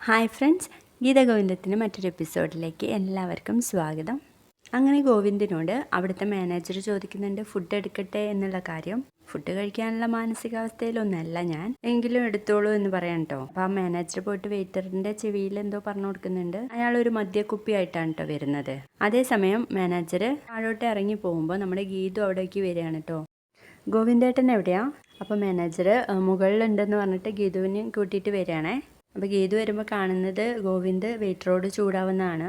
Hi friends ഗീതഗോവിന്ദത്തിന്റെ മറ്റൊരു എപ്പിസോഡിലേക്ക് എല്ലാവർക്കും സ്വാഗതം. അങ്ങനെ ഗോവിന്ദനോട് അവിടുത്തെ മാനേജർ ചോദിക്കുന്നുണ്ട് ഫുഡ് എടുക്കട്ടെ? എന്നുള്ള കാര്യം. ഫുഡ് കഴിക്കാനുള്ള മാനസികാവസ്ഥയിലൊന്നല്ല ഞാൻ. എങ്കിലും എടുത്തോളൂ എന്ന് പറയാൻ കേട്ടോ അപ്പോൾ ആ മാനേജർ പോയിട്ട് വെയിറ്ററിന്റെ ചെവിയിൽ എന്തോ പറഞ്ഞു കൊടുക്കുന്നുണ്ട്. അയാൾ ഒരു മദ്യക്കുപ്പി ആയിട്ടാണ് കേട്ടോ വരുന്നത്. അതേസമയം മാനേജർ താഴോട്ട് ഇറങ്ങി പോകുമ്പോൾ നമ്മുടെ ഗീതു അവിടേക്ക് വരികയാണ് കേട്ടോ ഗോവിന്ദേട്ടൻ എവിടെയാ? അപ്പോൾ മാനേജർ മുകളിലുണ്ടെന്ന് പറഞ്ഞിട്ട് ഗീതുവിനെ കൂട്ടിയിട്ട് വരികയാണേ. അപ്പോൾ ഗീതു വരുമ്പോൾ കാണുന്നത് ഗോവിന്ദ് വെയിറ്ററോട് ചൂടാവുന്നതാണ്.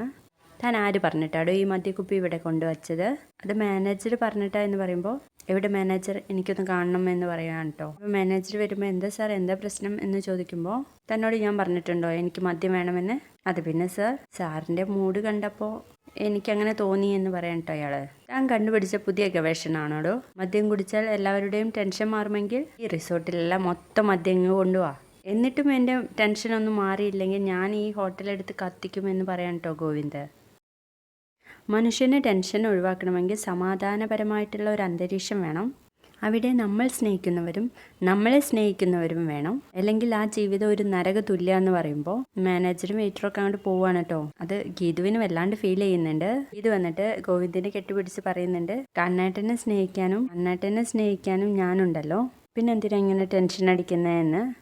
താൻ ആര് പറഞ്ഞിട്ടാടോ ഈ മദ്യക്കുപ്പി ഇവിടെ കൊണ്ടുവച്ചത്. അത് മാനേജർ പറഞ്ഞിട്ടാ എന്ന് പറയുമ്പോൾ എവിടെ മാനേജർ എനിക്കൊന്ന് കാണണം എന്ന് പറയുകയാണ് കേട്ടോ അപ്പോൾ മാനേജർ വരുമ്പോൾ എന്താ സാർ? എന്താ പ്രശ്നം എന്ന് ചോദിക്കുമ്പോൾ തന്നോട് ഞാൻ പറഞ്ഞിട്ടുണ്ടോ? എനിക്ക് മദ്യം വേണമെന്ന്. അത് പിന്നെ സാർ സാറിന്റെ മൂഡ് കണ്ടപ്പോൾ എനിക്കങ്ങനെ തോന്നി എന്ന് പറയാൻ കേട്ടോ അയാൾ ഞാൻ കണ്ടുപിടിച്ച പുതിയ ഗവേഷണമാണോടോ മദ്യം കുടിച്ചാൽ എല്ലാവരുടെയും ടെൻഷൻ മാറുമെങ്കിൽ ഈ റിസോർട്ടിലെല്ലാം മൊത്തം മദ്യം കൊണ്ടുപോവാ. എന്നിട്ടും എന്റെ ടെൻഷനൊന്നും മാറിയില്ലെങ്കിൽ ഞാൻ ഈ ഹോട്ടലെടുത്ത് കത്തിക്കുമെന്ന് പറയാൻ കേട്ടോ ഗോവിന്ദ്. മനുഷ്യന് ടെൻഷൻ ഒഴിവാക്കണമെങ്കിൽ സമാധാനപരമായിട്ടുള്ള ഒരു അന്തരീക്ഷം വേണം. അവിടെ നമ്മൾ സ്നേഹിക്കുന്നവരും നമ്മളെ സ്നേഹിക്കുന്നവരും വേണം. അല്ലെങ്കിൽ ആ ജീവിതം ഒരു നരക തുല്യ എന്ന് പറയുമ്പോൾ മാനേജറും വെയിറ്ററൊക്കെ അങ്ങോട്ട് പോവാണ് കേട്ടോ അത് ഗീതുവിന് വല്ലാണ്ട് ഫീൽ ചെയ്യുന്നുണ്ട്. ഗീതു വന്നിട്ട് ഗോവിന്ദിനെ കെട്ടിപ്പിടിച്ച് പറയുന്നുണ്ട്. കണ്ണേട്ടനെ സ്നേഹിക്കാനും കണ്ണേട്ടനെ സ്നേഹിക്കാനും ഞാനുണ്ടല്ലോ. പിന്നെ എന്തിനാ ഇങ്ങനെ ടെൻഷൻ അടിക്കുന്നതെന്ന്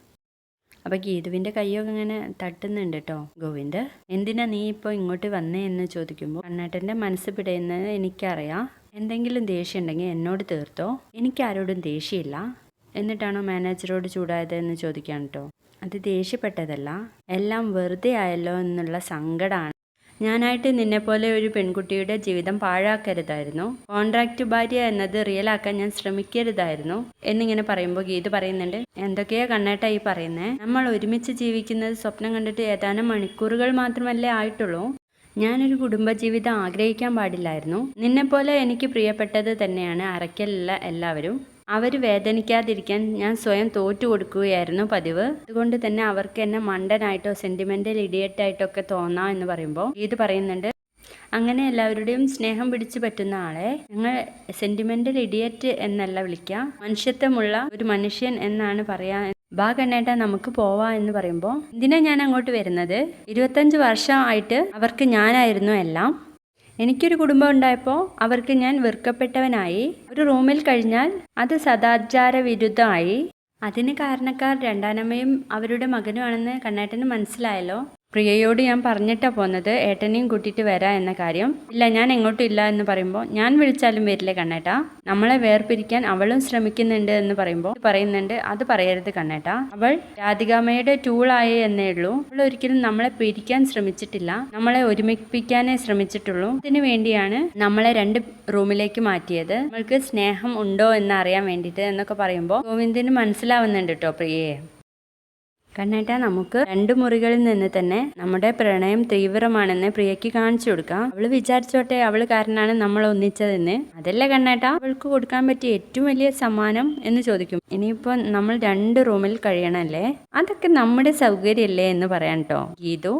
അപ്പോൾ ഗീതുവിന്റെ കൈയൊക്കെ ഇങ്ങനെ തട്ടുന്നുണ്ട് കേട്ടോ ഗോവിന്ദ് എന്തിനാ നീ ഇപ്പോൾ ഇങ്ങോട്ട് വന്നേ എന്ന് ചോദിക്കുമ്പോൾ കണ്ണേട്ടന്റെ മനസ്സ് പിടയുന്നത് എനിക്കറിയാം. എന്തെങ്കിലും ദേഷ്യം ഉണ്ടെങ്കിൽ എന്നോട് തീർത്തോ? എനിക്കാരോടും ദേഷ്യമില്ല. എന്നിട്ടാണോ മാനേജറോട് ചൂടായത് എന്ന് ചോദിക്കാൻ കേട്ടോ അത് ദേഷ്യപ്പെട്ടതല്ല. എല്ലാം വെറുതെ ആയല്ലോ എന്നുള്ള സങ്കടമാണ് ഞാനായിട്ട് നിന്നെപ്പോലെ ഒരു പെൺകുട്ടിയുടെ ജീവിതം പാഴാക്കരുതായിരുന്നു. കോൺട്രാക്റ്റ് ഭാര്യ എന്നത് റിയലാക്കാൻ ഞാൻ ശ്രമിക്കരുതായിരുന്നു. എന്നിങ്ങനെ പറയുമ്പോൾ ഗീത് പറയുന്നുണ്ട് എന്തൊക്കെയാ കണ്ണേട്ട ഈ പറയുന്നേ? നമ്മൾ ഒരുമിച്ച് ജീവിക്കുന്നത് സ്വപ്നം കണ്ടിട്ട് ഏതാനും മണിക്കൂറുകൾ മാത്രമല്ലേ ആയിട്ടുള്ളൂ. ഞാനൊരു കുടുംബജീവിതം ആഗ്രഹിക്കാൻ പാടില്ലായിരുന്നു. നിന്നെപ്പോലെ എനിക്ക് പ്രിയപ്പെട്ടത് തന്നെയാണ് അറയ്ക്കലുള്ള എല്ലാവരും. അവർ വേദനിക്കാതിരിക്കാൻ ഞാൻ സ്വയം തോറ്റു കൊടുക്കുകയായിരുന്നു പതിവ്. അതുകൊണ്ട് തന്നെ അവർക്ക് എന്നെ മണ്ടനായിട്ടോ സെന്റിമെന്റൽ ഇഡിയറ്റായിട്ടോ ഒക്കെ തോന്നാം എന്ന് പറയുമ്പോൾ ഇത് പറയുന്നുണ്ട് അങ്ങനെ എല്ലാവരുടെയും സ്നേഹം പിടിച്ചു പറ്റുന്ന ആളെ ഞങ്ങൾ സെന്റിമെന്റൽ ഇഡിയറ്റ് എന്നല്ല വിളിക്കുക മനുഷ്യത്വമുള്ള ഒരു മനുഷ്യൻ എന്നാണ് പറയാ. ബാ കണ്ണേട്ട നമുക്ക് പോവാ എന്ന് പറയുമ്പോൾ എന്തിനാ ഞാൻ അങ്ങോട്ട് വരുന്നത്? ഇരുപത്തഞ്ച് വർഷമായിട്ട് അവർക്ക് ഞാനായിരുന്നു എല്ലാം. എനിക്കൊരു കുടുംബം ഉണ്ടായപ്പോൾ അവർക്ക് ഞാൻ വെറുക്കപ്പെട്ടവനായി. ഒരു റൂമിൽ കഴിഞ്ഞാൽ അത് സദാചാര വിരുദ്ധമായി അതിന് കാരണക്കാർ രണ്ടാനമ്മയും അവരുടെ മകനുമാണെന്ന് കണ്ണേട്ടന് മനസ്സിലായല്ലോ. പ്രിയയോട് ഞാൻ പറഞ്ഞിട്ടാ പോന്നത് ഏട്ടനെയും കൂട്ടിയിട്ട് വരാ എന്ന കാര്യം. ഇല്ല ഞാൻ എങ്ങോട്ടും ഇല്ല എന്ന് പറയുമ്പോൾ ഞാൻ വിളിച്ചാലും വരില്ലേ കണ്ണേട്ടാ. നമ്മളെ വേർപിരിക്കാൻ അവളും ശ്രമിക്കുന്നുണ്ട് എന്ന് പറയുമ്പോൾ പറയുന്നുണ്ട് അത് പറയരുത് കണ്ണേട്ടാ. അവൾ രാധികാമയുടെ ടൂളായി എന്നേ ഉള്ളൂ. അവൾ ഒരിക്കലും നമ്മളെ പിരിക്കാൻ ശ്രമിച്ചിട്ടില്ല. നമ്മളെ ഒരുമിപ്പിക്കാനേ ശ്രമിച്ചിട്ടുള്ളൂ. ഇതിനു വേണ്ടിയാണ് നമ്മളെ രണ്ട് റൂമിലേക്ക് മാറ്റിയത്. നമ്മൾക്ക് സ്നേഹം ഉണ്ടോ എന്ന് അറിയാൻ വേണ്ടിയിട്ട് എന്നൊക്കെ പറയുമ്പോൾ ഗോവിന്ദിന് മനസ്സിലാവുന്നുണ്ട് കേട്ടോ പ്രിയയെ കണ്ണേട്ട നമുക്ക് രണ്ട് മുറികളിൽ നിന്ന് തന്നെ നമ്മുടെ പ്രണയം തീവ്രമാണെന്ന് പ്രിയയ്ക്ക് കാണിച്ചു കൊടുക്കാം. അവൾ വിചാരിച്ചോട്ടെ അവൾ കാരനാണ് നമ്മൾ ഒന്നിച്ചതെന്ന്. അതല്ല കണ്ണേട്ട? അവൾക്ക് കൊടുക്കാൻ പറ്റിയ ഏറ്റവും വലിയ സമ്മാനം എന്ന് ചോദിക്കും. ഇനിയിപ്പോ നമ്മൾ രണ്ട് റൂമിൽ കഴിയണല്ലേ? അതൊക്കെ നമ്മുടെ സൗകര്യമല്ലേ എന്ന് പറയാൻ കേട്ടോ ഗീതു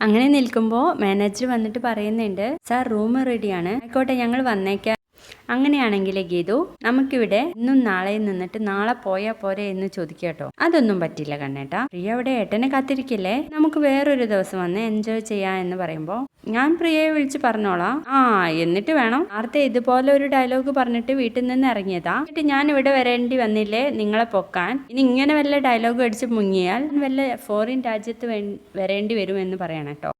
അങ്ങനെ നിൽക്കുമ്പോൾ മാനേജർ വന്നിട്ട് പറയുന്നുണ്ട് സാർ റൂം റെഡിയാണ്. ആയിക്കോട്ടെ ഞങ്ങൾ വന്നേക്കാം. അങ്ങനെയാണെങ്കിൽ ഗീതു നമുക്കിവിടെ ഇന്നും നാളെയും നിന്നിട്ട് നാളെ പോയാൽ പോരെ എന്ന് ചോദിക്കാട്ടോ അതൊന്നും പറ്റില്ല കണ്ണേട്ടാ. പ്രിയ അവിടെ ഏട്ടനെ കാത്തിരിക്കില്ലേ? നമുക്ക് വേറൊരു ദിവസം വന്ന് എൻജോയ് ചെയ്യാ എന്ന് പറയുമ്പോൾ ഞാൻ പ്രിയയെ വിളിച്ച് പറഞ്ഞോളാം. ആ എന്നിട്ട് വേണം. നേരത്തെ ഇതുപോലെ ഒരു ഡയലോഗ് പറഞ്ഞിട്ട് വീട്ടിൽ നിന്ന് ഇറങ്ങിയതാ. എന്നിട്ട് ഞാൻ ഇവിടെ വരേണ്ടി വന്നില്ലേ? നിങ്ങളെ പൊക്കാൻ. ഇനി ഇങ്ങനെ വല്ല ഡയലോഗ് അടിച്ച് മുങ്ങിയാൽ വല്ല ഫോറിൻ രാജ്യത്ത് വരേണ്ടി വരും എന്ന് പറയണം കേട്ടോ.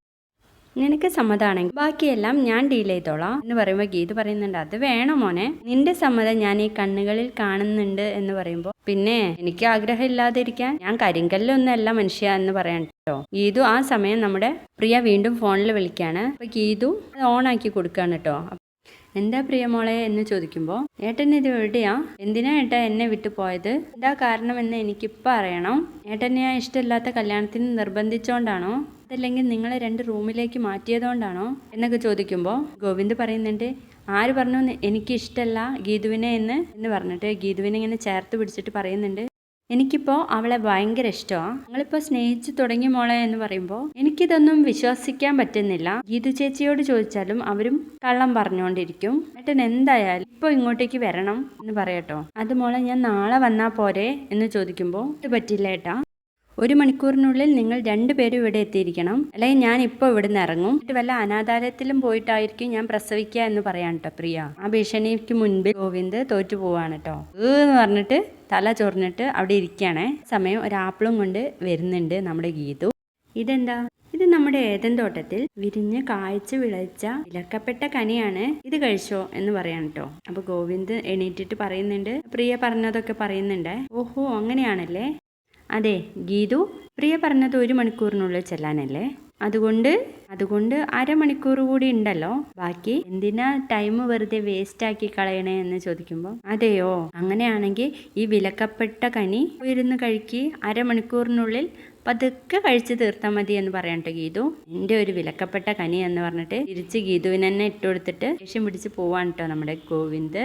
നിനക്ക് സമ്മതമാണെങ്കിൽ ബാക്കിയെല്ലാം ഞാൻ ഡീൽ ചെയ്തോളാം എന്ന് പറയുമ്പോൾ ഗീത് പറയുന്നുണ്ട് അത് വേണം മോനെ? നിന്റെ സമ്മതം ഞാൻ ഈ കണ്ണുകളിൽ കാണുന്നുണ്ട് എന്ന് പറയുമ്പോൾ പിന്നെ എനിക്ക് ആഗ്രഹം ഇല്ലാതിരിക്കാൻ ഞാൻ കരിങ്കല്ലൊന്നല്ല മനുഷ്യ എന്ന് പറയണ്ട ഗീതു ആ സമയം നമ്മുടെ പ്രിയ വീണ്ടും ഫോണിൽ വിളിക്കാണ്. അപ്പൊ ഗീതു ഓൺ ആക്കി കൊടുക്കാണ് കേട്ടോ എന്താ പ്രിയമോളെ എന്ന് ചോദിക്കുമ്പോൾ ഏട്ടൻ ഇത് എവിടെയാ? എന്തിനാ ഏട്ടാ എന്നെ വിട്ടു പോയത്? എന്താ കാരണമെന്ന് എനിക്കിപ്പോൾ അറിയണം. ഏട്ടനെ ആ ഇഷ്ടമില്ലാത്ത കല്യാണത്തിന് നിർബന്ധിച്ചോണ്ടാണോ? അതല്ലെങ്കിൽ നിങ്ങളെ രണ്ട് റൂമിലേക്ക് മാറ്റിയതുകൊണ്ടാണോ എന്നൊക്കെ ചോദിക്കുമ്പോൾ ഗോവിന്ദ് പറയുന്നുണ്ട് ആര് പറഞ്ഞു നി- എനിക്ക് ഇഷ്ടമല്ല ഗീതുവിനെ എന്ന്. എന്ന് പറഞ്ഞിട്ട് ഗീതുവിനെ ഇങ്ങനെ ചേർത്ത് പിടിച്ചിട്ട് പറയുന്നുണ്ട്. എനിക്കിപ്പോൾ അവളെ ഭയങ്കര ഇഷ്ടമാണ് നിങ്ങളിപ്പോൾ സ്നേഹിച്ചു തുടങ്ങി മോളെ എന്ന് പറയുമ്പോൾ എനിക്കിതൊന്നും വിശ്വസിക്കാൻ പറ്റുന്നില്ല. ഗീതു ചേച്ചിയോട് ചോദിച്ചാലും അവരും കള്ളം പറഞ്ഞുകൊണ്ടിരിക്കും ഏട്ടൻ എന്തായാലും ഇപ്പോൾ ഇങ്ങോട്ടേക്ക് വരണം എന്ന് പറയട്ടോ. അത് മോളെ ഞാൻ നാളെ വന്നാൽ പോരെ എന്ന് ചോദിക്കുമ്പോൾ ഇത് പറ്റില്ല ഏട്ടാ. ഒരു മണിക്കൂറിനുള്ളിൽ നിങ്ങൾ രണ്ടുപേരും ഇവിടെ എത്തിയിരിക്കണം. അല്ലെങ്കിൽ ഞാൻ ഇപ്പോൾ ഇവിടുന്ന് ഇറങ്ങും. എന്നിട്ട് വല്ല അനാഥാലയത്തിലും പോയിട്ടായിരിക്കും ഞാൻ പ്രസവിക്കുക എന്ന് പറയാൻ കേട്ടോ പ്രിയ. ആ ഭീഷണിക്ക് മുൻപിൽ ഗോവിന്ദ് തോറ്റു പോവാണ് കേട്ടോ എന്ന് പറഞ്ഞിട്ട് തല ചൊറിഞ്ഞിട്ട് അവിടെ ഇരിക്കുകയാണേ. സമയം ഒരു ആപ്പിളും കൊണ്ട് വരുന്നുണ്ട് നമ്മുടെ ഗീതു. ഇതെന്താ? ഇത് നമ്മുടെ ഏതൻ തോട്ടത്തിൽ വിരിഞ്ഞ് കായ്ച്ചു വിളയിച്ച വിലക്കപ്പെട്ട കനിയാണ്. ഇത് കഴിച്ചോ എന്ന് പറയാൻ കേട്ടോ അപ്പൊ ഗോവിന്ദ് എണീറ്റിട്ട് പറയുന്നുണ്ട്. പ്രിയ പറഞ്ഞതൊക്കെ പറയുന്നുണ്ട്. ഓഹോ അങ്ങനെയാണല്ലേ? അതെ ഗീതു പ്രിയ പറഞ്ഞത് ഒരു മണിക്കൂറിനുള്ളിൽ ചെല്ലാനല്ലേ? അതുകൊണ്ട് അതുകൊണ്ട് അരമണിക്കൂർ കൂടി ഉണ്ടല്ലോ. ബാക്കി എന്തിനാ ടൈം വെറുതെ വേസ്റ്റ് ആക്കി കളയണേ എന്ന് ചോദിക്കുമ്പോൾ അതെയോ? അങ്ങനെയാണെങ്കിൽ ഈ വിലക്കപ്പെട്ട കനി ഇരുന്ന് കഴിക്ക് അരമണിക്കൂറിനുള്ളിൽ പതുക്കെ കഴിച്ച് തീർത്താൽ മതി എന്ന് പറയാട്ടോ ഗീതു. എന്റെ ഒരു വിലക്കപ്പെട്ട കനി എന്ന് പറഞ്ഞിട്ട് തിരിച്ച് ഗീതുവിനെന്നെ ഇട്ടുകൊടുത്തിട്ട് ദേഷ്യം പിടിച്ച് പോവാണ് കേട്ടോ നമ്മുടെ ഗോവിന്ദ്.